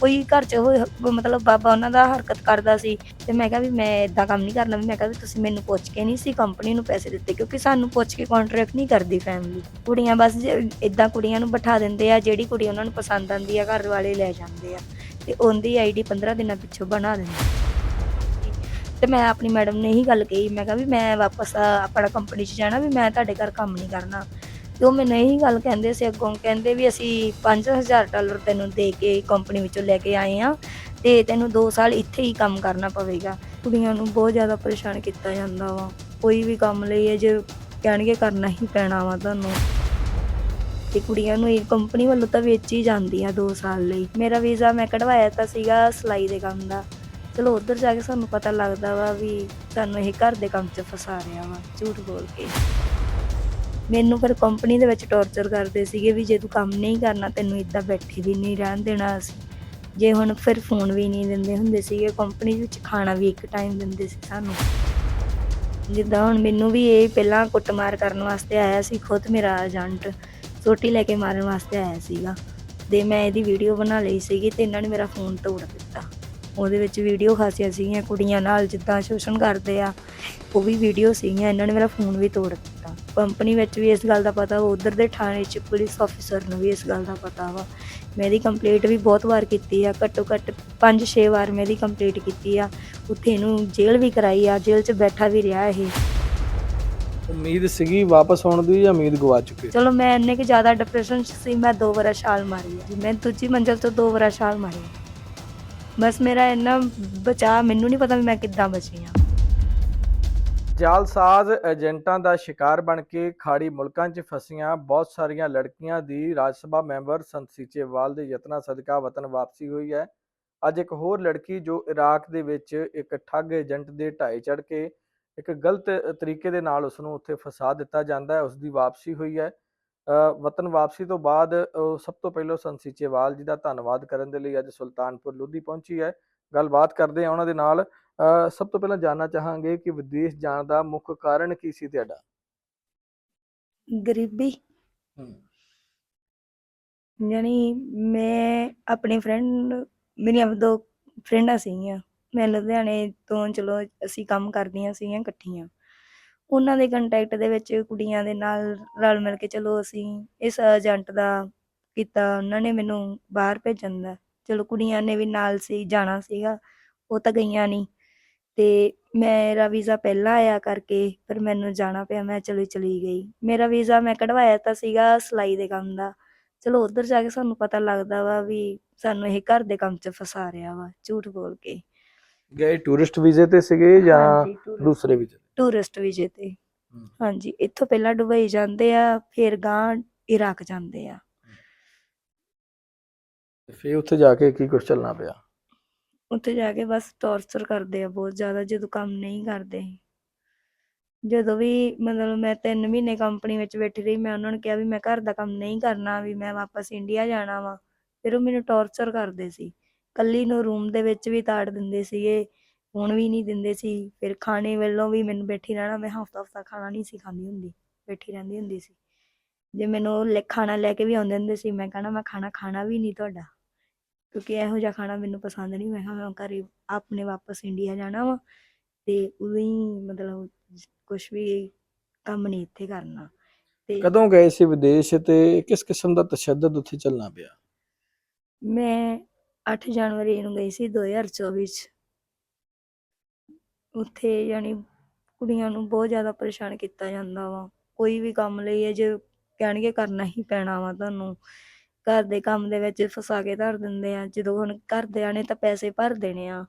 ਕੋਈ ਘਰ 'ਚ ਹੋਏ ਮਤਲਬ ਬਾਬਾ ਉਹਨਾਂ ਦਾ ਹਰਕਤ ਕਰਦਾ ਸੀ ਤੇ ਮੈਂ ਕਿਹਾ ਵੀ ਮੈਂ ਇਦਾਂ ਕੰਮ ਨਹੀਂ ਕਰਨਾ, ਵੀ ਮੈਂ ਕਿਹਾ ਵੀ ਤੁਸੀਂ ਮੈਨੂੰ ਪੁੱਛ ਕੇ ਨਹੀਂ ਸੀ ਕੰਪਨੀ ਨੂੰ ਪੈਸੇ ਦਿੱਤੇ, ਕਿਉਂਕਿ ਸਾਨੂੰ ਪੁੱਛ ਕੇ ਕੰਟਰੈਕਟ ਨਹੀਂ ਕਰਦੀ ਫੈਮਿਲੀ ਕੁੜੀਆਂ ਬਸ ਇਦਾਂ ਕੁੜੀਆਂ ਨੂੰ ਬਿਠਾ ਦਿੰਦੇ ਆ, ਜਿਹੜੀ ਕੁੜੀ ਉਹਨਾਂ ਨੂੰ ਪਸੰਦ ਆਉਂਦੀ ਆ, ਘਰ ਵਾਲੇ ਲੈ ਜਾਂਦੇ ਆ ਤੇ ਉਹਦੀ ਆਈਡੀ 15 ਦਿਨਾਂ ਪਿੱਛੋਂ ਬਣਾ ਦਿੰਦੇ ਤੇ ਮੈਂ ਆਪਣੀ ਮੈਡਮ ਨੇ ਇਹੀ ਗੱਲ ਕਹੀ, ਮੈਂ ਕਿਹਾ ਵੀ ਮੈਂ ਵਾਪਸ ਆਪਣਾ ਕੰਪਨੀ 'ਚ ਜਾਣਾ, ਵੀ ਮੈਂ ਤੁਹਾਡੇ ਘਰ ਕੰਮ ਨਹੀਂ ਕਰਨਾ। ਤੇ ਉਹ ਮੈਨੂੰ ਇਹੀ ਗੱਲ ਕਹਿੰਦੇ ਸੀ, ਅੱਗੋਂ ਕਹਿੰਦੇ ਵੀ ਅਸੀਂ 5000 ਡਾਲਰ ਤੈਨੂੰ ਦੇ ਕੇ ਕੰਪਨੀ ਵਿੱਚੋਂ ਲੈ ਕੇ ਆਏ ਆ ਤੇ ਤੈਨੂੰ 2 ਸਾਲ ਇੱਥੇ ਹੀ ਕੰਮ ਕਰਨਾ ਪਵੇਗਾ। ਕੁੜੀਆਂ ਨੂੰ ਬਹੁਤ ਜ਼ਿਆਦਾ ਪਰੇਸ਼ਾਨ ਕੀਤਾ ਜਾਂਦਾ ਵਾ। ਕੋਈ ਵੀ ਕੰਮ ਲਈ ਇਹ ਜੇ ਕਹਿਣਗੇ ਕਰਨਾ ਹੀ ਪੈਣਾ ਵਾ ਤੁਹਾਨੂੰ। ਤੇ ਕੁੜੀਆਂ ਨੂੰ ਇਹ ਕੰਪਨੀ ਵੱਲੋਂ ਤਾਂ ਵੇਚ ਹੀ ਜਾਂਦੀ ਆ 2 ਸਾਲ ਲਈ। ਮੇਰਾ ਵੀਜ਼ਾ ਮੈਂ ਕਢਵਾਇਆ ਤਾਂ ਸੀਗਾ ਸਿਲਾਈ ਦੇ ਕੰਮ ਦਾ। ਚਲੋ ਉੱਧਰ ਜਾ ਕੇ ਸਾਨੂੰ ਪਤਾ ਲੱਗਦਾ ਵਾ ਵੀ ਸਾਨੂੰ ਇਹ ਘਰ ਦੇ ਕੰਮ 'ਚ ਫਸਾ ਰਿਹਾ ਵਾ, ਝੂਠ ਬੋਲ ਕੇ। ਮੈਨੂੰ ਫਿਰ ਕੰਪਨੀ ਦੇ ਵਿੱਚ ਟੌਰਚਰ ਕਰਦੇ ਸੀਗੇ ਵੀ ਜੇ ਤੂੰ ਕੰਮ ਨਹੀਂ ਕਰਨਾ, ਤੈਨੂੰ ਇਦਾਂ ਬੈਠੀ ਵੀ ਨਹੀਂ ਰਹਿਣ ਦੇਣਾ ਅਸੀਂ। ਜੇ ਹੁਣ ਫਿਰ ਫੋਨ ਵੀ ਨਹੀਂ ਦਿੰਦੇ ਹੁੰਦੇ ਸੀਗੇ ਕੰਪਨੀ ਵਿੱਚ ਖਾਣਾ ਵੀ ਇੱਕ ਟਾਈਮ ਦਿੰਦੇ ਸੀ ਸਾਨੂੰ। ਜਿੱਦਾਂ ਹੁਣ ਮੈਨੂੰ ਵੀ ਇਹ ਪਹਿਲਾਂ ਕੁੱਟਮਾਰ ਕਰਨ ਵਾਸਤੇ ਆਇਆ ਸੀ, ਖੁਦ ਮੇਰਾ ਏਜੰਟ ਸੋਟੀ ਲੈ ਕੇ ਮਾਰਨ ਵਾਸਤੇ ਆਇਆ ਸੀਗਾ। ਤੇ ਮੈਂ ਇਹਦੀ ਵੀਡੀਓ ਬਣਾ ਲਈ ਸੀਗੀ ਤੇ ਇਹਨਾਂ ਨੇ ਮੇਰਾ ਫੋਨ ਤੋੜ ਦਿੱਤਾ। ਉਹਦੇ ਵਿੱਚ ਵੀਡੀਓ ਖਾਸੀਆਂ ਸੀਗੀਆਂ ਕੁੜੀਆਂ ਨਾਲ, ਜਿੱਦਾਂ ਸ਼ੋਸ਼ਣ ਕਰਦੇ ਆ, ਉਹ ਵੀ ਵੀਡੀਓ ਸੀਗੀਆਂ, ਇਹਨਾਂ ਨੇ ਮੇਰਾ ਫੋਨ ਵੀ ਤੋੜ ਦਿੱਤਾ। ਕੰਪਨੀ ਵਿੱਚ ਵੀ ਇਸ ਗੱਲ ਦਾ ਪਤਾ ਵਾ ਉਧਰ ਦੇ ਥਾਣੇ 'ਚ ਪੁਲਿਸ ਅਫਸਰ ਨੂੰ ਵੀ ਇਸ ਗੱਲ ਦਾ ਪਤਾ ਵਾ। ਮੈਂ ਇਹਦੀ ਕੰਪਲੀਟ ਵੀ ਬਹੁਤ ਵਾਰ ਕੀਤੀ ਆ ਘੱਟੋ ਘੱਟ 5-6 ਵਾਰ ਮੈਂ ਇਹਦੀ ਕੰਪਲੀਟ ਕੀਤੀ ਆ। ਉੱਥੇ ਇਹਨੂੰ ਜੇਲ੍ਹ ਵੀ ਕਰਾਈ ਆ ਜੇਲ੍ਹ 'ਚ ਬੈਠਾ ਵੀ ਰਿਹਾ ਇਹ। ਉਮੀਦ ਸੀਗੀ ਵਾਪਸ ਆਉਣ ਦੀ ਜਾਂ ਉਮੀਦ ਗਵਾ ਚੁੱਕੇ? ਚਲੋ ਮੈਂ ਇੰਨੇ ਕਿ ਜ਼ਿਆਦਾ ਡਿਪਰੈਸ਼ਨ 'ਚ ਸੀ ਮੈਂ ਦੋ ਵਾਰ ਛਾਲ ਮਾਰੀ ਆ। ਮੈਂ ਦੂਜੀ ਮੰਜ਼ਲ ਤੋਂ ਦੋ ਵਾਰ ਛਾਲ ਮਾਰੀ। ਬਸ ਮੇਰਾ ਇੰਨਾ ਬਚਾ ਮੈਨੂੰ ਨਹੀਂ ਪਤਾ ਵੀ ਮੈਂ ਕਿੱਦਾਂ ਬਚੀ ਆ। ਜਾਲਸਾਜ਼ ਏਜੰਟਾਂ ਦਾ ਸ਼ਿਕਾਰ ਬਣ ਕੇ ਖਾੜੀ ਮੁਲਕਾਂ 'ਚ ਫਸੀਆਂ, ਬਹੁਤ ਸਾਰੀਆਂ ਲੜਕੀਆਂ ਦੀ ਰਾਜ ਸਭਾ ਮੈਂਬਰ ਸੰਤ ਸੀਚੇਵਾਲ ਦੇ ਯਤਨਾਂ ਸਦਕਾ ਵਤਨ ਵਾਪਸੀ ਹੋਈ ਹੈ। ਅੱਜ ਇੱਕ ਹੋਰ ਲੜਕੀ ਜੋ ਇਰਾਕ ਦੇ ਵਿੱਚ ਇੱਕ ਠੱਗ ਏਜੰਟ ਦੇ ਢਾਏ ਚੜ ਕੇ ਇੱਕ ਗਲਤ ਤਰੀਕੇ ਦੇ ਨਾਲ ਉਸ ਨੂੰ ਉੱਥੇ ਫਸਾ ਦਿੱਤਾ ਜਾਂਦਾ ਹੈ ਉਸ ਦੀ ਵਾਪਸੀ ਹੋਈ ਹੈ। ਵਤਨ ਵਾਪਸੀ ਤੋਂ ਬਾਅਦ ਉਹ ਸਭ ਤੋਂ ਪਹਿਲਾਂ ਸੰਤ ਸੀਚੇਵਾਲ ਜੀ ਦਾ ਧੰਨਵਾਦ ਕਰਨ ਦੇ ਲਈ ਅੱਜ ਸੁਲਤਾਨਪੁਰ ਲੋਧੀ ਪਹੁੰਚੀ ਹੈ। ਗੱਲਬਾਤ ਕਰਦੇ ਹਾਂ ਉਹਨਾਂ ਦੇ ਨਾਲ। ਸਭ ਤੋਂ ਪਹਿਲਾਂ ਜਾਨਣਾ ਚਾਹਾਂਗੇ ਕਿ ਵਿਦੇਸ਼ ਜਾਣ ਦਾ ਮੁੱਖ ਕਾਰਨ ਕੀ ਸੀ ਤੁਹਾਡਾ? ਗਰੀਬੀ। ਯਾਨੀ ਮੈਂ ਆਪਣੀ ਫਰੈਂਡ ਮੇਰੀਆਂ ਦੋ ਫਰੈਂਡਾਂ ਸੀਗੀਆਂ। ਮੈਂ ਲੁਧਿਆਣੇ ਤੋਂ ਚਲੋ ਅਸੀਂ ਕੰਮ ਕਰਦੀਆਂ ਸੀਗੀਆਂ ਇਕੱਠੀਆਂ। ਉਹਨਾਂ ਦੇ ਕੰਟੈਕਟ ਦੇ ਵਿੱਚ ਕੁੜੀਆਂ ਦੇ ਨਾਲ ਰਲ ਮਿਲ ਕੇ ਚਲੋ ਅਸੀਂ ਇਸ ਏਜੰਟ ਦਾ ਕੀਤਾ ਉਹਨਾਂ ਨੇ ਮੈਨੂੰ ਬਾਹਰ ਭੇਜਣ ਦਾ। ਚਲੋ ਕੁੜੀਆਂ ਨੇ ਵੀ ਨਾਲ ਸੀ ਜਾਣਾ ਸੀਗਾ ਉਹ ਤਾਂ ਗਈਆਂ ਨਹੀਂ। ਤੇ ਮੇਰਾ ਵੀਜ਼ਾ ਪਹਿਲਾਂ ਆਇਆ ਕਰਕੇ ਫਿਰ ਮੈਨੂੰ ਜਾਣਾ ਪਿਆ ਮੈਂ ਚਲੀ ਚਲੀ ਗਈ। ਮੇਰਾ ਵੀਜ਼ਾ ਮੈਂ ਕਢਵਾਇਆ ਤਾਂ ਸੀਗਾ ਸਿਲਾਈ ਦੇ ਕੰਮ ਦਾ। ਚਲੋ ਉੱਧਰ ਜਾ ਕੇ ਸਾਨੂੰ ਪਤਾ ਲੱਗਦਾ ਵਾ ਵੀ ਸਾਨੂੰ ਇਹ ਘਰ ਦੇ ਕੰਮ 'ਚ ਫਸਾ ਰਿਹਾ ਵਾ ਝੂਠ ਬੋਲ ਕੇ। ਗਏ ਟੂਰਿਸਟ ਵੀਜ਼ੇ ਤੇ ਸੀਗੇ ਜਾਂ ਹਾਂਜੀ, tourist- ਦੂਸਰੇ ਵੀਜ਼ੇ ਟੂਰਿਸਟ ਵੀਜ਼ੇ ਤੇ। ਹਮ। ਹਾਂਜੀ ਇੱਥੋਂ ਪਹਿਲਾਂ ਦੁਬਈ ਜਾਂਦੇ ਆ ਫਿਰ ਗਾਂ ਇਰਾਕ ਜਾਂਦੇ ਆ। ਤੇ ਫਿਰ ਉੱਥੇ ਜਾ ਕੇ ਕੀ ਕੁਝ ਚੱਲਣਾ ਪਿਆ? ਉੱਥੇ ਜਾ ਕੇ ਬਸ ਟੌਰਚਰ ਕਰਦੇ ਆ ਬਹੁਤ ਜ਼ਿਆਦਾ, ਜਦੋਂ ਕੰਮ ਨਹੀਂ ਕਰਦੇ। ਜਦੋਂ ਵੀ ਮਤਲਬ ਮੈਂ 3 ਮਹੀਨੇ ਕੰਪਨੀ ਵਿੱਚ ਬੈਠੀ ਰਹੀ, ਮੈਂ ਉਹਨਾਂ ਨੂੰ ਕਿਹਾ ਵੀ ਮੈਂ ਘਰ ਦਾ ਕੰਮ ਨਹੀਂ ਕਰਨਾ, ਵੀ ਮੈਂ ਵਾਪਸ ਇੰਡੀਆ ਜਾਣਾ ਵਾ। ਫਿਰ ਉਹ ਮੈਨੂੰ ਟੌਰਚਰ ਕਰਦੇ ਸੀ। ਕੱਲੀ ਨੂੰ ਰੂਮ ਦੇ ਵਿੱਚ ਵੀ ਤਾੜ ਦਿੰਦੇ ਸੀਗੇ, ਹੁਣ ਵੀ ਨਹੀਂ ਦਿੰਦੇ ਸੀ। ਫਿਰ ਖਾਣੇ ਵੱਲੋਂ ਵੀ ਮੈਨੂੰ ਬੈਠੀ ਰਹਿਣਾ, ਮੈਂ ਹਫਤਾ ਹਫਤਾ ਖਾਣਾ ਨਹੀਂ ਸੀ ਖਾਂਦੀ ਹੁੰਦੀ, ਬੈਠੀ ਰਹਿੰਦੀ ਹੁੰਦੀ ਸੀ। ਜੇ ਮੈਨੂੰ ਲੈ- ਖਾਣਾ ਲੈ ਕੇ ਵੀ ਆਉਂਦੇ ਹੁੰਦੇ ਸੀ, ਮੈਂ ਕਹਣਾ, ਮੈਂ ਖਾਣਾ ਖਾਣਾ ਵੀ ਨਹੀਂ ਤੁਹਾਡਾ। ਕਿਉਂਕਿ ਇਹੋ ਜਿਹਾ ਖਾਣਾ ਮੈਨੂੰ ਪਸੰਦ ਨਹੀਂ ਮੈਂ ਕਿਹਾ ਮੈਂ ਘਰੇ ਆਪਣੇ ਵਾਪਸ ਇੰਡੀਆ ਜਾਣਾ ਵਾ ਤੇ ਉਦੋਂ ਹੀ ਮਤਲਬ ਕੁਝ ਵੀ ਕੰਮ ਨਹੀਂ ਇੱਥੇ ਕਰਨਾ ਤੇ ਕਦੋਂ ਗਏ ਸੀ ਵਿਦੇਸ਼ ਤੇ? ਕਿਸ ਕਿਸਮ ਦਾ ਤਸ਼ੱਦਦ ਉੱਥੇ ਚੱਲਣਾ ਪਿਆ? ਮੈਂ 8 ਜਨਵਰੀ ਨੂੰ ਗਈ ਸੀ 2024 ਚ। ਉੱਥੇ ਯਾਨੀ ਕੁੜੀਆਂ ਨੂੰ ਬਹੁਤ ਜ਼ਿਆਦਾ ਪਰੇਸ਼ਾਨ ਕੀਤਾ ਜਾਂਦਾ ਵਾ। ਕੋਈ ਵੀ ਕੰਮ ਲਈ ਇਹ ਜੇ ਕਹਿਣਗੇ ਕਰਨਾ ਹੀ ਪੈਣਾ ਵਾ ਤੁਹਾਨੂੰ। ਘਰ ਦੇ ਕੰਮ ਦੇ ਵਿੱਚ ਫਸਾ ਕੇ ਧਰ ਦਿੰਦੇ ਆ, ਜਦੋਂ ਹੁਣ ਘਰਦਿਆਂ ਨੇ ਤਾਂ ਪੈਸੇ ਭਰ ਦੇਣੇ ਆ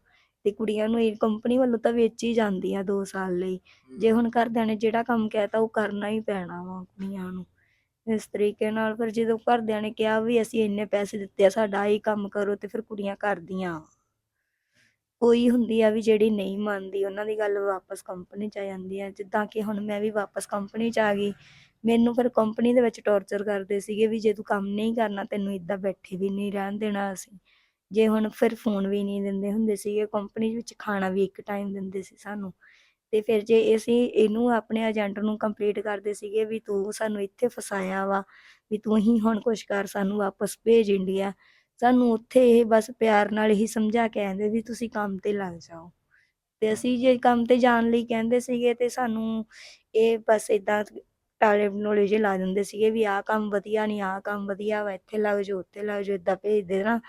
ਤੇ ਕੁੜੀਆਂ ਨੂੰ ਇਹ ਕੰਪਨੀ ਵੱਲੋਂ ਤਾਂ ਵੇਚ ਹੀ ਜਾਂਦੀ ਆ 2 ਸਾਲ ਲਈ। ਜੇ ਹੁਣ ਘਰਦਿਆਂ ਨੇ ਜਿਹੜਾ ਕੰਮ ਕਹਿਤਾ ਉਹ ਕਰਨਾ ਹੀ ਪੈਣਾ ਵਾ ਕੁੜੀਆਂ ਨੂੰ। ਇਸ ਤਰੀਕੇ ਨਾਲ ਫਿਰ ਜਦੋਂ ਘਰਦਿਆਂ ਨੇ ਕਿਹਾ ਵੀ ਅਸੀਂ ਇੰਨੇ ਪੈਸੇ ਦਿੱਤੇ ਆ, ਸਾਡਾ ਇਹ ਕੰਮ ਕਰੋ ਤੇ ਫਿਰ ਕੁੜੀਆਂ ਕਰਦੀਆਂ। ਕੋਈ ਹੁੰਦੀ ਆ ਵੀ ਜਿਹੜੀ ਨਹੀਂ ਮੰਨਦੀ, ਉਹਨਾਂ ਦੀ ਗੱਲ ਵਾਪਸ ਕੰਪਨੀ ਚ ਆ ਜਾਂਦੀ ਆ। ਜਿੱਦਾਂ ਕਿ ਹੁਣ ਮੈਂ ਵੀ ਵਾਪਸ ਕੰਪਨੀ ਚ ਆ ਗਈ ਮੈਨੂੰ ਫਿਰ ਕੰਪਨੀ ਦੇ ਵਿੱਚ ਟੌਰਚਰ ਕਰਦੇ ਸੀਗੇ ਵੀ ਜੇ ਤੂੰ ਕੰਮ ਨਹੀਂ ਕਰਨਾ, ਤੈਨੂੰ ਇਦਾਂ ਬੈਠੇ ਵੀ ਨਹੀਂ ਰਹਿਣ ਦੇਣਾ ਅਸੀਂ। ਜੇ ਹੁਣ ਫਿਰ ਫੋਨ ਵੀ ਨਹੀਂ ਦਿੰਦੇ ਹੁੰਦੇ ਸੀਗੇ ਕੰਪਨੀ ਵਿੱਚ ਖਾਣਾ ਵੀ ਇੱਕ ਟਾਈਮ ਦਿੰਦੇ ਸੀ ਸਾਨੂੰ। ਤੇ ਫਿਰ ਜੇ ਅਸੀਂ ਇਹਨੂੰ ਆਪਣੇ ਏਜੰਟ ਨੂੰ ਕੰਪਲੀਟ ਕਰਦੇ ਸੀਗੇ ਵੀ ਤੂੰ ਸਾਨੂੰ ਇੱਥੇ ਫਸਾਇਆ ਵਾ, ਵੀ ਤੂੰ ਹੀ ਹੁਣ ਕੁਛ ਕਰ, ਸਾਨੂੰ ਵਾਪਸ ਭੇਜ ਇੰਡੀਆ ਸਾਨੂੰ ਉੱਥੇ ਇਹ ਬਸ ਪਿਆਰ ਨਾਲ ਹੀ ਸਮਝਾ ਕੇ ਆਂਦੇ ਵੀ ਤੁਸੀਂ ਕੰਮ ਤੇ ਲੱਗ ਜਾਓ। ਤੇ ਅਸੀਂ ਜੇ ਕੰਮ ਤੇ ਜਾਣ ਲਈ ਕਹਿੰਦੇ ਸੀਗੇ ਤੇ ਸਾਨੂੰ ਇਹ ਬਸ ਇਦਾਂ ਟਾਲੇ ਬਨੋਲੇ ਲਾ ਦਿੰਦੇ ਸੀਗੇ ਵੀ ਆਹ ਕੰਮ ਵਧੀਆ ਨਹੀਂ ਆਹ ਕੰਮ ਵਧੀਆ ਵਾ ਇੱਥੇ ਲੱਗ ਜਾਓ ਉੱਥੇ ਲੱਗ ਜਾਓ ਇਦਾਂ ਭੇਜ ਦੇਣਾ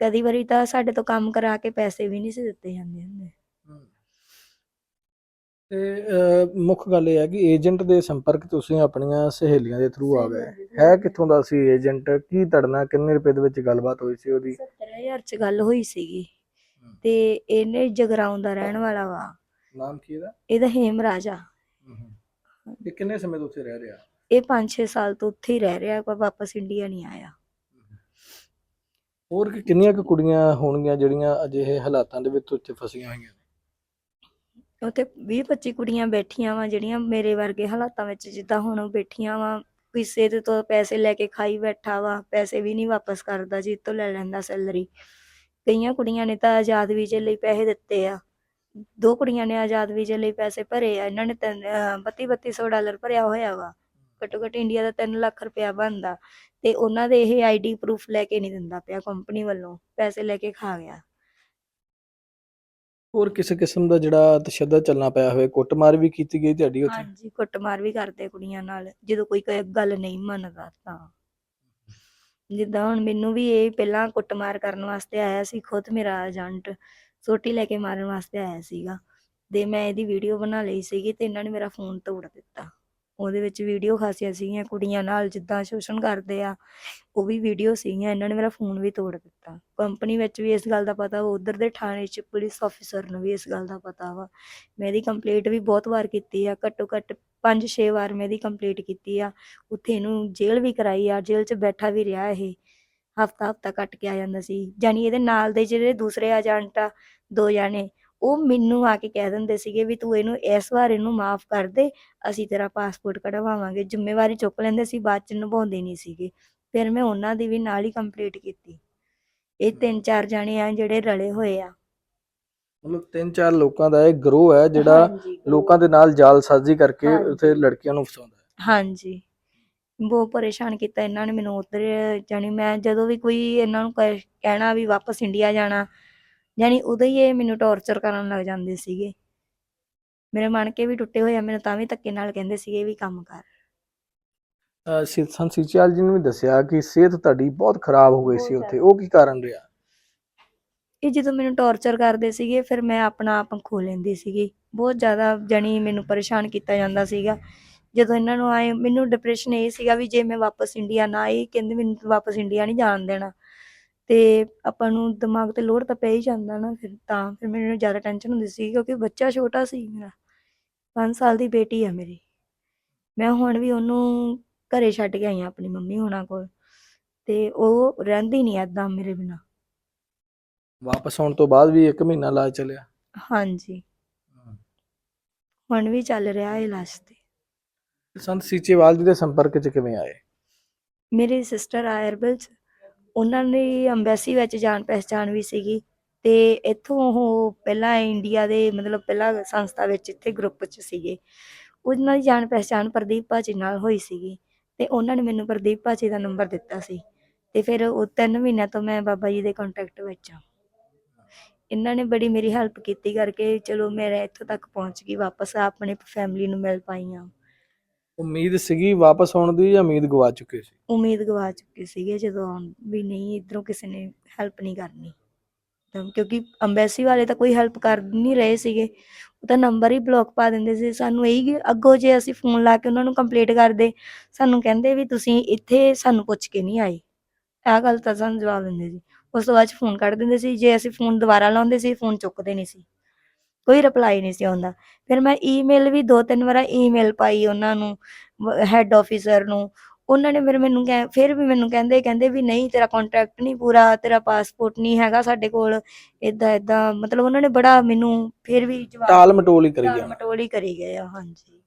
ਕਦੀ ਵਾਰੀ ਤਾਂ ਸਾਡੇ ਤੋਂ ਕੰਮ ਕਰਾ ਕੇ ਪੈਸੇ ਵੀ ਨਹੀਂ ਸੀ ਦਿੱਤੇ ਜਾਂਦੇ ਹੁੰਦੇ। ਤੇ ਅਹ, ਮੁੱਖ ਗੱਲ ਇਹ ਹੈ ਕਿ ਏਜੰਟ ਦੇ ਸੰਪਰਕ ਤੁਸੀਂ ਆਪਣੀਆਂ ਸਹੇਲੀਆਂ ਦੇ ਥਰੂ ਆ ਗਏ ਹੈ ਕਿੱਥੋਂ ਦਾ ਸੀ ਏਜੰਟ? ਕੀ ਤੜਨਾ ਕਿੰਨੇ ਰੁਪਏ ਦੇ ਵਿੱਚ ਗੱਲਬਾਤ ਹੋਈ ਸੀ ਉਹਦੀ? 70000 ਚ ਗੱਲ ਹੋਈ ਸੀਗੀ। ਤੇ ਇਹਨੇ ਜਗਰਾਉਂ ਦਾ ਰਹਿਣ ਵਾਲਾ ਵਾ। ਨਾਮ ਕੀ ਇਹਦਾ? ਇਹਦਾ ਹੇਮ ਰਾਜਾ ਇਹ ਕਿੰਨੇ ਸਮੇਂ ਤੋਂ ਉੱਥੇ ਰਹਿ ਰਿਹਾ? ਇਹ 5-6 ਸਾਲ ਤੋਂ ਉੱਥੇ ਹੀ ਰਹਿ ਰਿਹਾ ਪਰ ਵਾਪਸ ਇੰਡੀਆ ਨਹੀਂ ਆਇਆ। ਹੋਰ ਕਿ ਕਿੰਨੀਆਂ ਕੁ ਕੁੜੀਆਂ ਹੋਣਗੀਆਂ ਜਿਹੜੀਆਂ ਅਜਿਹੇ ਹਾਲਾਤਾਂ ਦੇ ਵਿੱਚ ਉੱਥੇ ਫਸੀਆਂ ਹੋਈਆਂ ਨੇ? ਉੱਥੇ 20-25 ਕੁੜੀਆਂ ਬੈਠੀਆਂ ਵਾ ਜਿਹੜੀਆਂ ਮੇਰੇ ਵਰਗੇ ਹਾਲਾਤਾਂ ਵਿੱਚ ਜਿੱਦਾਂ ਹੁਣ ਉਹ ਬੈਠੀਆਂ ਵਾ ਕਿਸੇ ਦੇ ਤੋਂ ਪੈਸੇ ਲੈ ਕੇ ਖਾਈ ਬੈਠਾ ਵਾ ਪੈਸੇ ਵੀ ਨਹੀਂ ਵਾਪਸ ਕਰਦਾ ਜਿੱਤ ਤੋਂ ਲੈ ਲੈਂਦਾ ਸੈਲਰੀ। ਕਈਆਂ ਕੁੜੀਆਂ ਨੇ ਤਾਂ ਆਜ਼ਾਦ ਵੀਜ਼ੇ ਲਈ ਪੈਸੇ ਦਿੱਤੇ ਆ। ਦੋ ਕੁੜੀਆਂ ਨੇ ਆਜ਼ਾਦ ਵੀਜ਼ੇ ਲਈ ਪੈਸੇ ਭਰੇ ਆ ਇਹਨਾਂ ਨੇ 32 3200 ਡਾਲਰ ਭਰਿਆ ਹੋਇਆ ਵਾ। ਘੱਟੋ ਘੱਟ ਇੰਡੀਆ ਦਾ 3 ਲੱਖ ਰੁਪਇਆ ਬਣਦਾ। ਤੇ ਉਹਨਾਂ ਦੇ ਇਹ ਆਈਡੀ ਪ੍ਰੂਫ ਲੈ ਕੇ ਨਹੀਂ ਦਿੰਦਾ ਪਿਆ ਕੰਪਨੀ ਵੱਲੋਂ ਪੈਸੇ ਲੈ ਕੇ ਖਾ ਗਿਆ। ਹੋਰ ਕਿਸੇ ਕਿਸਮ ਦਾ ਜਿਹੜਾ ਤਸ਼ੱਦਦ ਚੱਲਣਾ ਪਿਆ ਹੋਵੇ ਕੁੱਟਮਾਰ ਵੀ ਕੀਤੀ ਗਈ ਤੁਹਾਡੀ ਉੱਥੇ? ਹਾਂਜੀ ਕੁੱਟਮਾਰ ਵੀ ਕਰਦੇ ਕੁੜੀਆਂ ਨਾਲ ਜਦੋਂ ਕੋਈ ਗੱਲ ਨਹੀਂ ਮੰਨਦਾ ਤਾਂ। ਜਿੱਦਾਂ ਹੁਣ ਮੈਨੂੰ ਵੀ ਇਹ ਪਹਿਲਾਂ ਕੁੱਟਮਾਰ ਕਰਨ ਵਾਸਤੇ ਆਇਆ ਸੀ ਖੁਦ ਮੇਰਾ ਏਜੰਟ ਸੋਟੀ ਲੈ ਕੇ ਮਾਰਨ ਵਾਸਤੇ ਆਇਆ ਸੀਗਾ। ਤੇ ਮੈਂ ਇਹਦੀ ਵੀਡੀਓ ਬਣਾ ਲਈ ਸੀਗੀ ਤੇ ਇਹਨਾਂ ਨੇ ਮੇਰਾ ਫੋਨ ਤੋੜ ਦਿੱਤਾ। ਉਹਦੇ ਵਿੱਚ ਵੀਡੀਓ ਖਾਸੀਆਂ ਸੀਗੀਆਂ, ਕੁੜੀਆਂ ਨਾਲ ਜਿੱਦਾਂ ਸ਼ੋਸ਼ਣ ਕਰਦੇ ਆ, ਉਹ ਵੀ ਵੀਡੀਓ ਸੀਗੀਆਂ, ਇਹਨਾਂ ਨੇ ਮੇਰਾ ਫੋਨ ਵੀ ਤੋੜ ਦਿੱਤਾ। ਕੰਪਨੀ ਵਿੱਚ ਵੀ ਇਸ ਗੱਲ ਦਾ ਪਤਾ ਵਾ, ਉਧਰ ਦੇ ਥਾਣੇ 'ਚ ਪੁਲਿਸ ਅਫਸਰ ਨੂੰ ਵੀ ਇਸ ਗੱਲ ਦਾ ਪਤਾ ਵਾ। ਮੈਂ ਇਹਦੀ ਕੰਪਲੇਂਟ ਵੀ ਬਹੁਤ ਵਾਰ ਕੀਤੀ ਆ, ਘੱਟੋ ਘੱਟ 5-6 ਵਾਰ ਮੈਂ ਇਹਦੀ ਕੰਪਲੇਂਟ ਕੀਤੀ ਆ। ਉੱਥੇ ਇਹਨੂੰ ਜੇਲ੍ਹ ਵੀ ਕਰਾਈ ਆ, ਜੇਲ੍ਹ 'ਚ ਬੈਠਾ ਵੀ ਰਿਹਾ ਇਹ। ਹਫਤਾ ਹਫਤਾ ਕੱਟ ਕੇ ਆ ਜਾਂਦਾ ਸੀ। ਜਾਨੀ ਇਹਦੇ ਨਾਲ ਦੇ ਜਿਹੜੇ ਦੂਸਰੇ ਏਜੰਟ ਆ ਦੋ ਜਾਣੇ ਉਹ ਮੈਨੂੰ ਆ ਕੇ ਕਹਿ ਦਿੰਦੇ ਸੀਗੇ ਵੀ ਤੂੰ ਇਹਨੂੰ ਇਸ ਵਾਰ ਇਹਨੂੰ ਮਾਫ ਕਰ ਦੇ ਅਸੀਂ ਤੇਰਾ ਪਾਸਪੋਰਟ ਕਢਵਾਵਾਂਗੇ। ਜ਼ਿੰਮੇਵਾਰੀ ਚੁੱਕ ਲੈਂਦੇ ਸੀ ਬਾਅਦ ਚ ਨਿਭਾਉਂਦੇ ਨਹੀਂ ਸੀਗੇ। ਫਿਰ ਮੈਂ ਉਹਨਾਂ ਦੀ ਵੀ ਨਾਲ ਹੀ ਕੰਪਲੀਟ ਕੀਤੀ। ਇਹ ਤਿੰਨ ਚਾਰ ਜਾਣੇ ਆ ਜਿਹੜੇ ਰਲੇ ਹੋਏ ਆ। ਮਤਲਬ ਤਿੰਨ ਚਾਰ ਲੋਕਾਂ ਦਾ ਇਹ ਗਰੋਹ ਹੈ ਜਿਹੜਾ ਲੋਕਾਂ ਦੇ ਨਾਲ ਜਾਲਸਾਜ਼ੀ ਕਰਕੇ। ਉੱਥੇ ਲੜਕੀਆਂ ਨੂੰ ਫਸਾਉਂਦਾ ਹੈ। ਹਾਂਜੀ। ਬਹੁਤ ਪਰੇਸ਼ਾਨ ਕੀਤਾ ਇਹਨਾਂ ਨੇ ਮੈਨੂੰ ਉਧਰ ਜਾਣੀ ਮੈਂ ਜਦੋਂ ਵੀ ਕੋਈ ਇਹਨਾਂ ਨੂੰ ਕਹਿ- ਕਹਿਣਾ ਵੀ ਵਾਪਸ ਇੰਡੀਆ ਜਾਣਾ ਜਾਣੀ ਉਦੋਂ ਹੀ ਇਹ ਮੈਨੂੰ ਟੌਰਚਰ ਕਰਨ ਲੱਗ ਜਾਂਦੇ ਸੀਗੇ। ਮੇਰੇ ਮਨ ਕੇ ਵੀ ਟੁੱਟੇ ਹੋਏ ਆ ਮੈਨੂੰ ਤਾਂ ਵੀ ਧੱਕੇ ਨਾਲ ਕਹਿੰਦੇ ਸੀਗੇ ਵੀ ਕੰਮ ਕਰ। ਅਹ ਸਿ- ਸੰਤ ਜੀ ਨੇ ਵੀ ਦੱਸਿਆ ਕਿ ਸਿਹਤ ਤੁਹਾਡੀ ਬਹੁਤ ਖਰਾਬ ਹੋ ਗਈ ਸੀ ਬਹੁਤ ਉੱਥੇ ਉਹ ਕੀ ਕਾਰਨ ਰਿਹਾ? ਇਹ ਜਦੋਂ ਮੈਨੂੰ ਟੌਰਚਰ ਕਰਦੇ ਸੀਗੇ ਫਿਰ ਮੈਂ ਆਪਣਾ ਆਪ ਖੋ ਲੈਂਦੀ ਸੀਗੀ। ਬਹੁਤ ਜ਼ਿਆਦਾ ਜਣੀ ਮੈਨੂੰ ਪਰੇਸ਼ਾਨ ਕੀਤਾ ਜਾਂਦਾ ਸੀਗਾ। ਜਦੋਂ ਇਹਨਾਂ ਨੂੰ ਆਏ ਮੈਨੂੰ ਡਿਪਰੈਸ਼ਨ ਇਹ ਸੀਗਾ ਵੀ ਜੇ ਮੈਂ ਵਾਪਸ ਇੰਡੀਆ ਨਾ ਆਈ ਕਹਿੰਦੇ ਮੈਨੂੰ ਵਾਪਸ ਇੰਡੀਆ ਨਹੀਂ ਜਾਣ ਦੇਣਾ। ਤੇ ਆਪਾਂ ਨੂੰ ਦਿਮਾਗ ਤੇ ਲੋਡ ਤਾਂ ਪੈ ਹੀ ਜਾਂਦਾ ਨਾ ਫਿਰ ਤਾਂ ਫਿਰ ਮੈਨੂੰ ਜ਼ਿਆਦਾ ਟੈਨਸ਼ਨ ਹੁੰਦੀ ਸੀ ਕਿਉਂਕਿ ਬੱਚਾ ਛੋਟਾ ਸੀ ਮੇਰਾ 5 ਸਾਲ ਦੀ ਬੇਟੀ ਆ ਮੇਰੀ। ਮੈਂ ਹੁਣ ਵੀ ਉਹਨੂੰ ਘਰੇ ਛੱਡ ਕੇ ਆਈ ਹਾਂ ਆਪਣੀ ਮੰਮੀ ਹੋਣਾ ਕੋਲ ਤੇ ਉਹ ਰਹਿੰਦੀ ਨਹੀਂ ਏਦਾਂ ਮੇਰੇ ਬਿਨਾ। ਵਾਪਸ ਆਉਣ ਤੋਂ ਬਾਅਦ ਵੀ 1 ਮਹੀਨਾ ਲਾ ਚੱਲਿਆ? ਹਾਂਜੀ। ਹੁਣ ਵੀ ਚੱਲ ਰਿਹਾ ਇਹ ਇਲਾਜ ਤੇ। ਸੰਤ ਸੀਚੇਵਾਲ ਜੀ ਦੇ ਸੰਪਰਕ 'ਚ ਕਿਵੇਂ ਆਏ? ਮੇਰੀ ਸਿਸਟਰ ਆ ਚ। ਉਹਨਾਂ ਦੀ ਅੰਬੈਸੀ ਵਿੱਚ ਜਾਣ ਪਹਿਚਾਣ ਵੀ ਸੀਗੀ ਤੇ ਇੱਥੋਂ ਉਹ ਪਹਿਲਾਂ ਇੰਡੀਆ ਦੇ ਮਤਲਬ ਪਹਿਲਾਂ ਸੰਸਥਾ ਵਿੱਚ ਇੱਥੇ ਗਰੁੱਪ ਚ ਸੀਗੇ। ਉਹਨਾਂ ਦੀ ਜਾਣ ਪਹਿਚਾਣ ਪ੍ਰਦੀਪ ਭਾਜੀ ਨਾਲ ਹੋਈ ਸੀਗੀ ਤੇ ਉਹਨਾਂ ਨੇ ਮੈਨੂੰ ਪ੍ਰਦੀਪ ਭਾਜੀ ਦਾ ਨੰਬਰ ਦਿੱਤਾ ਸੀ। ਤੇ ਫਿਰ ਉਹ ਤਿੰਨ ਮਹੀਨਿਆਂ ਤੋਂ ਮੈਂ ਬਾਬਾ ਜੀ ਦੇ ਕੰਟੈਕਟ ਵਿੱਚ ਆ ਇਹਨਾਂ ਨੇ ਬੜੀ ਮੇਰੀ ਹੈਲਪ ਕੀਤੀ ਕਰਕੇ ਚਲੋ ਮੇਰੇ ਇੱਥੋਂ ਤੱਕ ਪਹੁੰਚ ਗਈ, ਵਾਪਸ ਆਪਣੇ ਫੈਮਿਲੀ ਨੂੰ ਮਿਲ ਪਾਈ ਆ ਉਮੀਦ ਸੀਗੀ ਵਾਪਸ ਆਉਣ ਦੀ ਜਾਂ ਉਮੀਦ ਗਵਾ ਚੁੱਕੇ ਸੀ? ਉਮੀਦ ਗਵਾ ਚੁੱਕੇ ਸੀਗੇ ਜਦੋਂ ਆਉਣ- ਵੀ ਨਹੀਂ, ਇਧਰੋਂ ਕਿਸੇ ਨੇ ਹੈਲਪ ਨਹੀਂ ਕਰਨੀ। ਤਾਂ ਕਿਉਂਕਿ ਅੰਬੈਸੀ ਵਾਲੇ ਤਾਂ ਕੋਈ ਹੈਲਪ ਕਰ ਨਹੀਂ ਰਹੇ ਸੀਗੇ। ਉਹ ਤਾਂ ਨੰਬਰ ਹੀ ਬਲੌਕ ਪਾ ਦਿੰਦੇ ਸੀ। ਸਾਨੂੰ ਇਹੀ ਕਿ ਅੱਗੋਂ ਜੇ ਅਸੀਂ ਫੋਨ ਲਾ ਕੇ ਉਹਨਾਂ ਨੂੰ ਕੰਪਲੀਟ ਕਰਦੇ, ਸਾਨੂੰ ਕਹਿੰਦੇ ਵੀ ਤੁਸੀਂ ਇੱਥੇ ਸਾਨੂੰ ਪੁੱਛ ਕੇ ਨਹੀਂ ਆਏ। ਆਹ ਗੱਲ ਤਾਂ ਸਾਨੂੰ ਜਵਾਬ ਦਿੰਦੇ ਸੀ। ਉਸ ਤੋਂ ਬਾਅਦ ਫੋਨ ਕੱਢ ਦਿੰਦੇ ਸੀ। ਜੇ ਅਸੀਂ ਫੋਨ ਦੁਬਾਰਾ ਲਾਉਂਦੇ ਸੀ ਫੋਨ ਚੁੱਕਦੇ ਨਹੀਂ ਸੀ। ਕੋਈ ਰਿਪਲਾਈ ਨਹੀਂ ਸੀ ਆਉਂਦਾ। ਫਿਰ ਮੈਂ ਈਮੇਲ ਵੀ ਦੋ ਤਿੰਨ ਵਾਰ ਈਮੇਲ ਪਾਈ ਉਹਨਾਂ ਨੂੰ ਹੈੱਡ ਆਫੀਸਰ ਨੂੰ। ਉਹਨਾਂ ਨੇ ਫਿਰ ਮੈਨੂੰ ਕਹਿ ਫਿਰ ਵੀ ਮੈਨੂੰ ਕਹਿੰਦੇ ਕਹਿੰਦੇ ਵੀ ਨਹੀਂ ਤੇਰਾ ਕੰਟਰੈਕਟ ਨਹੀਂ ਪੂਰਾ ਤੇਰਾ ਪਾਸਪੋਰਟ ਨਹੀਂ ਹੈਗਾ ਸਾਡੇ ਕੋਲ। ਇਦਾਂ ਇਦਾਂ ਮਤਲਬ ਉਹਨਾਂ ਨੇ ਬੜਾ ਮੈਨੂੰ ਫਿਰ ਵੀ ਜਵਾਬ ਟਾਲ ਮਟੋਲ ਹੀ ਕਰੀ ਜਾਣਾ। ਮਟੋਲੀ ਕਰੀ ਗਏ ਆ ਹਾਂਜੀ।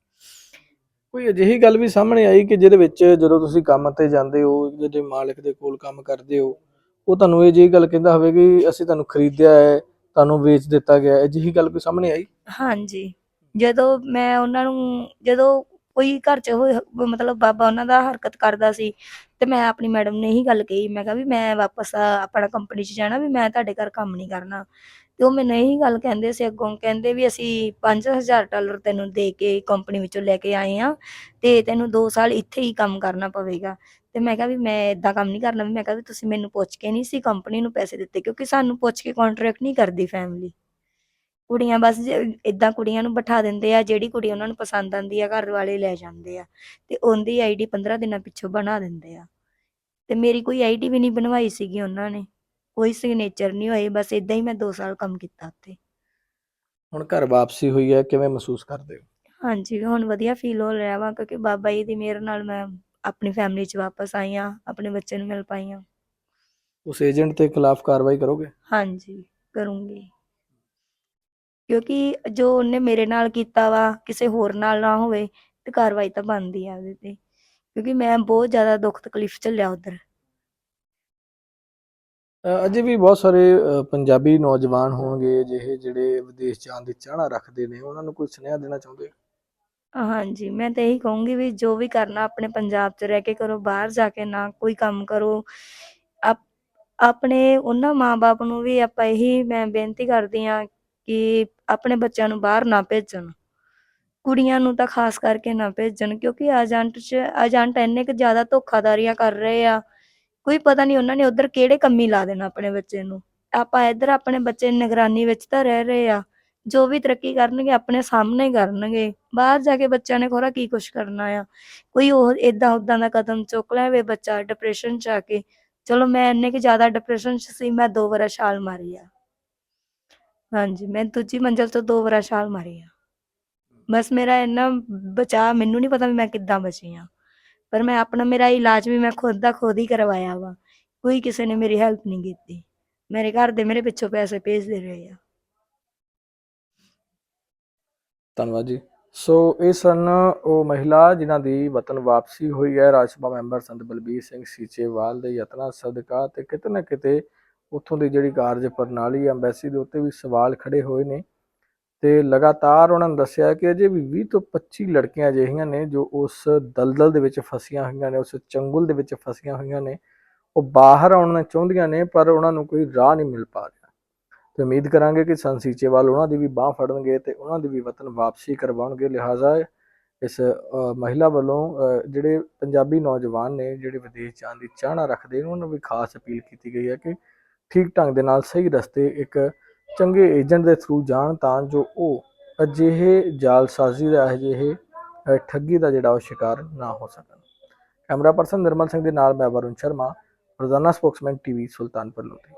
ਕੋਈ ਅਜਿਹੀ ਗੱਲ ਵੀ ਸਾਹਮਣੇ ਆਈ ਕਿ ਜਿਹਦੇ ਵਿੱਚ ਜਦੋਂ ਤੁਸੀਂ ਕੰਮ ਤੇ ਜਾਂਦੇ ਹੋ ਜਿਹਦੇ ਮਾਲਕ ਦੇ ਕੋਲ ਕੰਮ ਕਰਦੇ ਹੋ ਉਹ ਤੁਹਾਨੂੰ ਇਹ ਜਿਹੀ ਗੱਲ ਕਹਿੰਦਾ ਹੋਵੇ ਕਿ ਅਸੀਂ ਤੁਹਾਨੂੰ ਖਰੀਦਿਆ ਹੈ ਤੁਹਾਨੂੰ ਵੇਚ ਦਿੱਤਾ ਗਿਆ ਅਜਿਹੀ ਗੱਲ ਕੋਈ ਸਾਹਮਣੇ ਆਈ? ਹਾਂਜੀ। ਜਦੋਂ ਮੈਂ ਉਹਨਾਂ ਨੂੰ ਜਦੋਂ ਕੋਈ ਘਰ 'ਚ ਹੋਏ ਮਤਲਬ ਬਾਬਾ ਉਹਨਾਂ ਦਾ ਹਰਕਤ ਕਰਦਾ ਸੀ ਤੇ ਮੈਂ ਆਪਣੀ ਮੈਡਮ ਨੇ ਇਹੀ ਗੱਲ ਕਹੀ। ਮੈਂ ਕਿਹਾ ਵੀ ਮੈਂ ਵਾਪਸ ਆ, ਆਪਣਾ ਕੰਪਨੀ 'ਚ ਜਾਣਾ ਵੀ ਮੈਂ ਤੁਹਾਡੇ ਘਰ ਕੰਮ ਨਹੀਂ ਕਰਨਾ। ਤੇ ਉਹ ਮੈਨੂੰ ਇਹੀ ਗੱਲ ਕਹਿੰਦੇ ਸੀ ਅੱਗੋਂ, ਕਹਿੰਦੇ ਵੀ ਅਸੀਂ 5000 ਡਾਲਰ ਤੈਨੂੰ ਦੇ ਕੇ ਕੰਪਨੀ ਵਿੱਚੋਂ ਲੈ ਕੇ ਆਏ ਆ ਤੇ ਤੈਨੂੰ 2 ਸਾਲ ਇੱਥੇ ਹੀ ਕੰਮ ਕਰਨਾ ਪਵੇਗਾ। ਤੇ ਮੈਂ ਕਿਹਾ ਵੀ ਮੈਂ ਇਦਾਂ ਕੰਮ ਨਹੀਂ ਕਰਨਾ, ਵੀ ਮੈਂ ਕਿਹਾ ਵੀ ਤੁਸੀਂ ਮੈਨੂੰ ਪੁੱਛ ਕੇ ਨਹੀਂ ਸੀ ਕੰਪਨੀ ਨੂੰ ਪੈਸੇ ਦਿੱਤੇ, ਕਿਉਂਕਿ ਸਾਨੂੰ ਪੁੱਛ ਕੇ ਕੰਟਰੈਕਟ ਨਹੀਂ ਕਰਦੀ ਫੈਮਿਲੀ ਕੁੜੀਆਂ ਬਸ ਇਦਾਂ ਕੁੜੀਆਂ ਨੂੰ ਬਿਠਾ ਦਿੰਦੇ ਆ, ਜਿਹੜੀ ਕੁੜੀ ਉਹਨਾਂ ਨੂੰ ਪਸੰਦ ਆਂਦੀ ਆ, ਘਰ ਵਾਲੇ ਲੈ ਜਾਂਦੇ ਆ ਤੇ ਉਹਦੀ ਆਈਡੀ 15 ਦਿਨਾਂ ਪਿੱਛੋਂ ਬਣਾ ਦਿੰਦੇ ਆ। ਤੇ ਮੇਰੀ ਕੋਈ ਆਈਡੀ ਵੀ ਨਹੀਂ ਬਣਵਾਈ ਸੀਗੀ ਉਹਨਾਂ ਨੇ। ਕੋਈ ਸਿਗਨੇਚਰ ਨਹੀਂ ਹੋਏ ਬਸ ਇਦਾਂ ਹੀ ਮੈਂ 2 ਸਾਲ ਕੰਮ ਕੀਤਾ ਉੱਥੇ। ਹੁਣ ਘਰ ਵਾਪਸੀ ਹੋਈ ਹੈ ਕਿਵੇਂ ਮਹਿਸੂਸ ਕਰਦੇ ਹੋ? ਹਾਂਜੀ ਹੁਣ ਵਧੀਆ ਫੀਲ ਹੋ ਰਿਹਾ ਵਾ ਕਿਉਂਕਿ ਬਾਬਾ ਜੀ ਦੀ ਮਿਹਰ ਨਾਲ ਮੈਂ ਆਪਣੀ ਫੈਮਿਲੀ 'ਚ ਵਾਪਸ ਆਈ ਆ ਆਪਣੇ ਬੱਚੇ ਨੂੰ ਮਿਲ ਪਾਈ ਆ ਉਸ ਏਜੰਟ ਦੇ ਖਿਲਾਫ ਕਾਰਵਾਈ ਕਰੋਗੇ? ਹਾਂਜੀ ਕਰੂੰਗੀ। ਕਿਉਂਕਿ ਜੋ ਉਹਨੇ ਮੇਰੇ ਨਾਲ ਕੀਤਾ ਵਾ ਕਿਸੇ ਹੋਰ ਨਾਲ ਨਾ ਹੋਵੇ ਤੇ ਕਾਰਵਾਈ ਤਾਂ ਬਣਦੀ ਆ ਉਹਦੇ ਤੇ। ਕਿਉਂਕਿ ਮੈਂ ਬਹੁਤ ਜ਼ਿਆਦਾ ਦੁੱਖ ਤਕਲੀਫ ਝੱਲਿਆ ਉਧਰ। ਅਜੇ ਵੀ ਬਹੁਤ ਸਾਰੇ ਪੰਜਾਬੀ ਨੌਜਵਾਨ ਹੋਣਗੇ ਜਿਹੇ ਜਿਹੜੇ ਵਿਦੇਸ਼ ਜਾਣ ਦੀ ਚਾਹਨਾ ਰੱਖਦੇ ਨੇ, ਉਹਨਾਂ ਨੂੰ ਕੋਈ ਸੁਨੇਹਾ ਦੇਣਾ ਚਾਹੁੰਦੇ ਹਾਂਜੀ, ਮੈਂ ਤਾਂ ਇਹੀ ਕਹੂੰਗੀ ਵੀ ਜੋ ਵੀ ਕਰਨਾ ਆਪਣੇ ਪੰਜਾਬ 'ਚ ਰਹਿ ਕੇ ਕਰੋ, ਬਾਹਰ ਜਾ ਕੇ ਨਾ ਕੋਈ ਕੰਮ ਕਰੋ। ਆਪ, ਆਪਣੇ ਉਹਨਾਂ ਮਾਂ-ਬਾਪ ਨੂੰ ਵੀ ਆਪਾਂ ਇਹੀ ਮੈਂ ਬੇਨਤੀ ਕਰਦੀ ਆ ਕਿ ਆਪਣੇ ਬੱਚਿਆਂ ਨੂੰ ਬਾਹਰ ਨਾ ਭੇਜਣ। ਕੁੜੀਆਂ ਨੂੰ ਤਾਂ ਖਾਸ ਕਰਕੇ ਨਾ ਭੇਜਣ, ਕਿਉਂਕਿ ਏਜੰਟ 'ਚ, ਏਜੰਟ ਇੰਨੇ ਕੁ ਜ਼ਿਆਦਾ ਧੋਖਾਧਾਰੀਆਂ ਕਰ ਰਹੇ ਆ। ਕੋਈ ਪਤਾ ਨਹੀਂ ਉਹਨਾਂ ਨੇ ਉਧਰ ਕਿਹੜੇ ਕੰਮੀ ਲਾ ਦੇਣਾ ਆਪਣੇ ਬੱਚੇ ਨੂੰ। ਆਪਾਂ ਇੱਧਰ ਆਪਣੇ ਬੱਚੇ ਨਿਗਰਾਨੀ ਵਿੱਚ ਤਾਂ ਰਹਿ ਰਹੇ ਆ। ਜੋ ਵੀ ਤਰੱਕੀ ਕਰਨਗੇ, ਆਪਣੇ ਸਾਹਮਣੇ ਕਰਨਗੇ। ਬਾਹਰ ਜਾ ਕੇ ਬੱਚਿਆਂ ਨੇ ਖੋਰਾ ਕੀ ਕੁਛ ਕਰਨਾ ਆ? ਕੋਈ ਉਹ ਇਦਾਂ ਉਦਾਂ ਦਾ ਕਦਮ ਚੁੱਕ ਲੈਵੇ ਬੱਚਾ ਡਿਪਰੈਸ਼ਨ ਚ ਆ ਕੇ। ਚਲੋ ਮੈਂ ਇੰਨੇ ਕਿ ਜ਼ਿਆਦਾ ਡਿਪਰੈਸ਼ਨ ਚ ਸੀ, ਮੈਂ ਦੋ ਵਾਰ ਛਾਲ ਮਾਰੀ ਆ। ਹਾਂਜੀ, ਮੈਂ ਦੂਜੀ ਮੰਜ਼ਲ ਤੋਂ ਦੋ ਵਾਰ ਛਾਲ ਮਾਰੀ ਆ। ਬਸ ਮੇਰਾ ਇੰਨਾ ਬਚਾ ਮੈਨੂੰ ਨਹੀਂ ਪਤਾ ਵੀ ਮੈਂ ਕਿੱਦਾਂ ਬਚੀ ਆ। ਪਰ ਮੈਂ ਆਪਣਾ, ਮੇਰਾ ਇਲਾਜ ਵੀ ਮੈਂ ਖੁਦ ਦਾ ਖੁਦ ਹੀ ਕਰਵਾਇਆ ਵਾ। ਕੋਈ ਕਿਸੇ ਨੇ ਮੇਰੀ ਹੈਲਪ ਨਹੀਂ ਕੀਤੀ। ਮੇਰੇ ਘਰ ਦੇ ਮੇਰੇ ਪਿੱਛੋਂ ਪੈਸੇ ਭੇਜਦੇ ਰਹੇ ਆ। ਧੰਨਵਾਦ ਜੀ। ਸੋ, ਇਹ ਸਨ ਉਹ ਮਹਿਲਾ ਜਿਨ੍ਹਾਂ ਦੀ ਵਤਨ ਵਾਪਸੀ ਹੋਈ ਹੈ ਰਾਜ ਸਭਾ ਮੈਂਬਰ ਸੰਤ ਬਲਬੀਰ ਸਿੰਘ ਸੀਚੇਵਾਲ ਦੇ ਯਤਨਾਂ ਸਦਕਾ ਤੇ ਕਿਤੇ ਨਾ ਕਿਤੇ ਉੱਥੋਂ ਦੀ ਜਿਹੜੀ ਕਾਰਜ ਪ੍ਰਣਾਲੀ, ਐਮਬੈਸੀ ਦੇ ਉੱਤੇ ਵੀ ਸਵਾਲ ਖੜੇ ਹੋਏ ਨੇ। ਤੇ ਲਗਾਤਾਰ ਉਹਨਾਂ ਨੇ ਦੱਸਿਆ ਕਿ ਅਜੇ ਵੀ 20 ਤੋਂ 25 ਲੜਕੀਆਂ ਅਜਿਹੀਆਂ ਨੇ ਜੋ ਉਸ ਦਲਦਲ ਦੇ ਵਿੱਚ ਫਸੀਆਂ ਹੋਈਆਂ ਨੇ, ਉਸ ਚੰਗੁਲ ਦੇ ਵਿੱਚ ਫਸੀਆਂ ਹੋਈਆਂ ਨੇ, ਉਹ ਬਾਹਰ ਆਉਣਾ ਚਾਹੁੰਦੀਆਂ ਨੇ, ਪਰ ਉਹਨਾਂ ਨੂੰ ਕੋਈ ਰਾਹ ਨਹੀਂ ਮਿਲ ਪਾ ਰਿਹਾ। ਤੇ ਉਮੀਦ ਕਰਾਂਗੇ ਕਿ ਸੰਸੀਚੇਵਾਲ ਉਹਨਾਂ ਦੀ ਵੀ ਬਾਹ ਫੜਨਗੇ ਤੇ ਉਹਨਾਂ ਦੀ ਵੀ ਵਤਨ ਵਾਪਸੀ ਕਰਵਾਉਣਗੇ, ਲਿਹਾਜ਼ਾ ਇਸ ਮਹਿਲਾ ਵੱਲੋਂ ਜਿਹੜੇ ਪੰਜਾਬੀ ਨੌਜਵਾਨ ਨੇ, ਜਿਹੜੇ ਵਿਦੇਸ਼ ਜਾਣ ਦੀ ਚਾਹਨਾ ਰੱਖਦੇ ਨੇ, ਉਹਨਾਂ ਨੂੰ ਵੀ ਖਾਸ ਅਪੀਲ ਕੀਤੀ ਗਈ ਹੈ ਕਿ ਠੀਕ ਢੰਗ ਦੇ ਨਾਲ ਸਹੀ ਰਸਤੇ ਇੱਕ ਚੰਗੇ ਏਜੰਟ ਦੇ ਥਰੂ ਜਾਣ ਤਾਂ ਜੋ ਉਹ ਅਜਿਹੇ ਜਾਲਸਾਜ਼ੀ ਦਾ, ਅਜਿਹੇ ਠੱਗੀ ਦਾ ਜਿਹੜਾ ਉਹ ਸ਼ਿਕਾਰ ਨਾ ਹੋ ਸਕਣ। ਕੈਮਰਾ ਪਰਸਨ ਨਿਰਮਲ ਸਿੰਘ ਦੇ ਨਾਲ ਮੈਂ ਵਰੁਣ ਸ਼ਰਮਾ, ਰੋਜ਼ਾਨਾ ਸਪੋਕਸਮੈਨ ਟੀਵੀ, ਸੁਲਤਾਨਪੁਰ ਲੋਧੀ